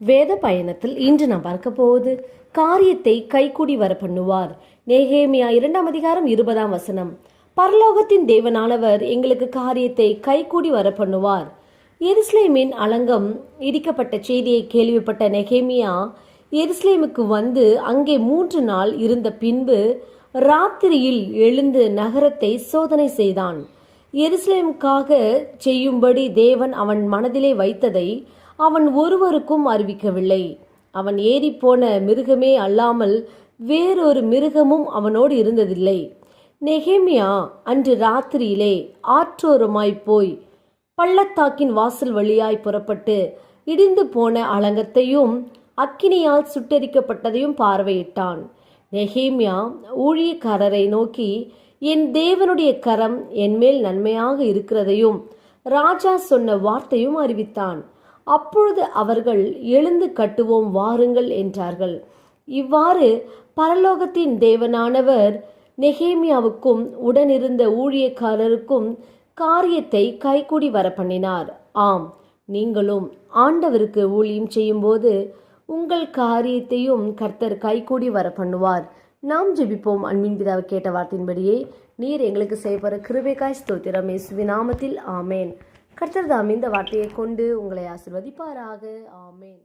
வேத பயணத்தில் இன்று நாம் பார்க்க போவது காரியத்தை கைகூடி வர பண்ணுவார் நேகேமியா இரண்டாம் அதிகாரம் இருபதாம் வசனம். பரலோகத்தின் தேவனானவர் எங்களுக்கு காரியத்தை கைகூடி வர பண்ணுவார் எருசலேமின் அலங்கம் இடிக்கப்பட்ட செய்தியை கேள்விப்பட்ட நெகேமியா எருசலேமுக்கு வந்து அங்கே மூன்று நாள் இருந்த பின்பு ராத்திரியில் எழுந்து நகரத்தை சோதனை செய்தான். எருசலேமுக்காக செய்யும்படி தேவன் அவன் மனதிலே வைத்ததை அவன் ஒருவருக்கும் அறிவிக்கவில்லை. அவன் ஏறிப்போன மிருகமே அல்லாமல் வேறொரு மிருகமும் அவனோடு இருந்ததில்லை. நெகேமியா அன்று ராத்திரியிலே ஆற்றோரமாய் போய் பள்ளத்தாக்கின் வாசல் வழியாய் புறப்பட்டு இடிந்து போன அலங்கத்தையும் அக்கினியால் சுட்டரிக்கப்பட்டதையும் பார்வையிட்டான். நெகேமியா ஊழியக்காரரை நோக்கி என் தேவனுடைய கரம் என்மேல் நன்மையாக இருக்கிறதையும் ராஜா சொன்ன வார்த்தையும் அறிவித்தான். அப்பொழுது அவர்கள் எழுந்து கட்டுவோம் வாருங்கள் என்றார்கள். இவ்வாறு பரலோகத்தின் தேவனானவர் நெகேமியாவுக்கும் உடனிருந்த ஊழியக்காரருக்கும் காரியத்தை கைகூடி வர பண்ணினார் ஆம் நீங்களும் ஆண்டவருக்கு ஊழியம் செய்யும்போது உங்கள் காரியத்தையும் கர்த்தர் கைகூடி வர பண்ணுவார் நாம் ஜெபிப்போம். அன்பின் பிதாவை கேட்ட வார்த்தையின்படியே நீர் எங்களுக்கு செய்யப்படுற கிருபைக்காய் ஸ்தோத்திரம். இயேசுவின் நாமத்தில் ஆமேன். கர்த்தர் தாம் இந்த வார்த்தையை கொண்டு உங்களை ஆசிர்வதிப்பாராக. ஆமேன்.